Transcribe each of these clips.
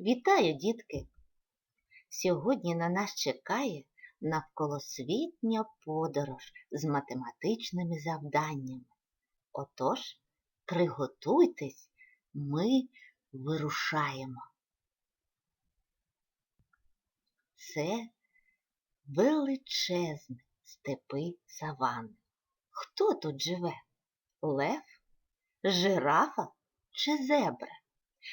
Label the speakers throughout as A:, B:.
A: Вітаю, дітки! Сьогодні на нас чекає навколосвітня подорож з математичними завданнями. Отож, приготуйтесь, ми вирушаємо. Це величезні степи савани. Хто тут живе? Лев, жирафа чи зебра?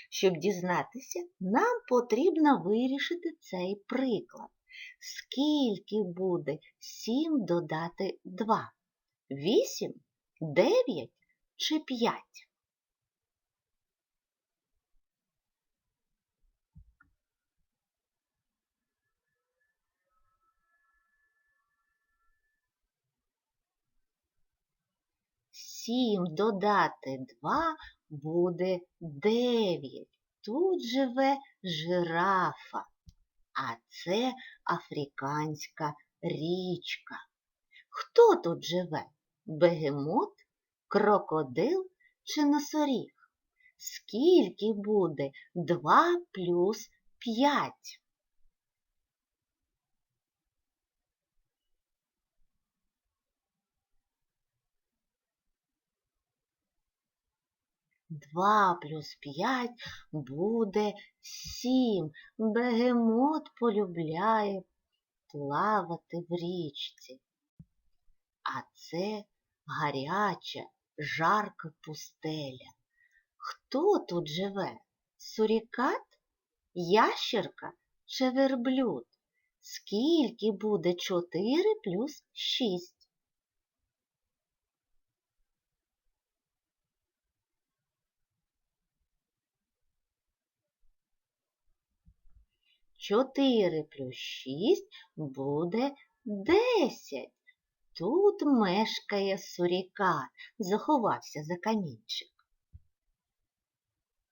A: Щоб дізнатися, нам потрібно вирішити цей приклад. Скільки буде 7 додати 2? 8, 9 чи 5? Сім додати два буде дев'ять. Тут живе жирафа, а це африканська річка. Хто тут живе? Бегемот, крокодил чи носоріг? Скільки буде два плюс п'ять? Два плюс п'ять буде сім. Бегемот полюбляє плавати в річці. А це гаряча, жарка пустеля. Хто тут живе? Сурікат, ящерка чи верблюд? Скільки буде чотири плюс шість? Чотири плюс шість буде десять. Тут мешкає сурікат, заховався за камінчик.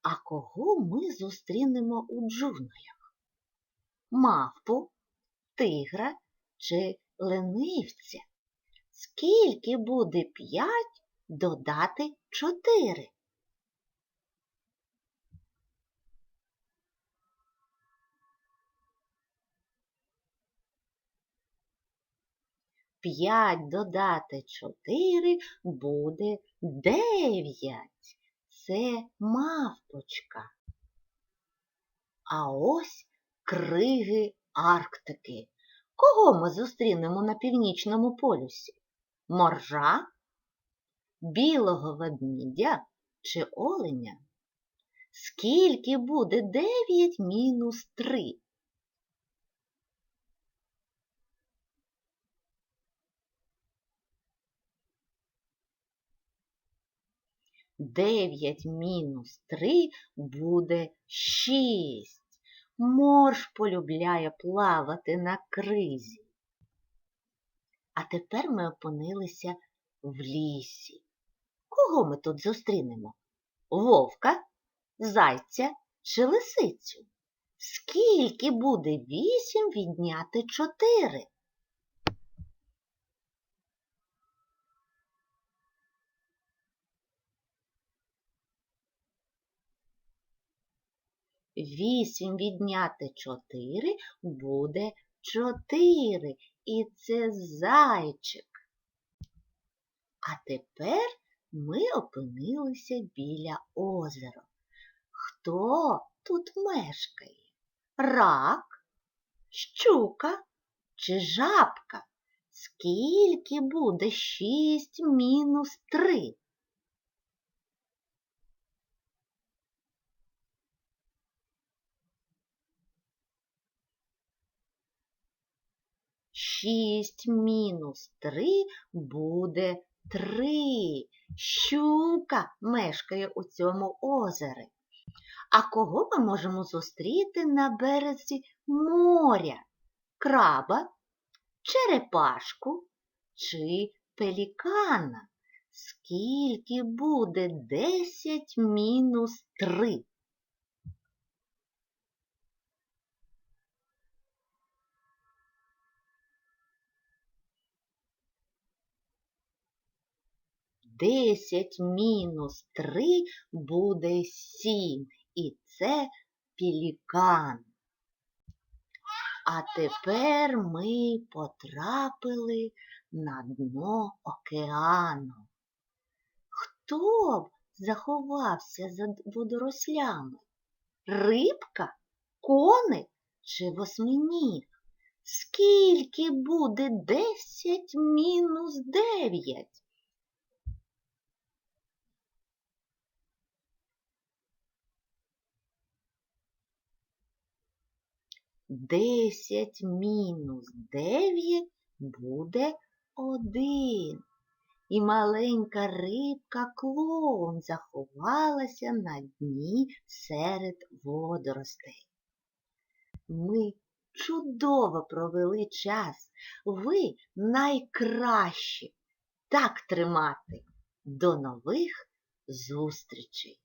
A: А кого ми зустрінемо у джунглях? Мавпу, тигра чи ленивця? Скільки буде п'ять додати чотири? П'ять додати чотири буде дев'ять. Це мавпочка. А ось криги Арктики. Кого ми зустрінемо на північному полюсі? Моржа, білого ведмідя чи оленя? Скільки буде дев'ять мінус три? Дев'ять мінус три буде шість. Морж полюбляє плавати на кризі. А тепер ми опинилися в лісі. Кого ми тут зустрінемо? Вовка, зайця чи лисицю? Скільки буде вісім відняти чотири? Вісім відняти чотири буде чотири. І це зайчик. А тепер ми опинилися біля озера. Хто тут мешкає? Рак, щука чи жабка? Скільки буде шість мінус три? Шість мінус три буде три. Щука мешкає у цьому озері. А кого ми можемо зустріти на березі моря? Краба, черепашку чи пелікана? Скільки буде десять мінус три? Десять мінус три буде сім. І це пелікан. А тепер ми потрапили на дно океану. Хто б заховався за водорослями? Рибка, коник чи восьминіг? Скільки буде десять мінус дев'ять? Десять мінус дев'ять буде один. І маленька рибка клоун заховалася на дні серед водоростей. Ми чудово провели час. Ви найкращі. Так тримати. До нових зустрічей!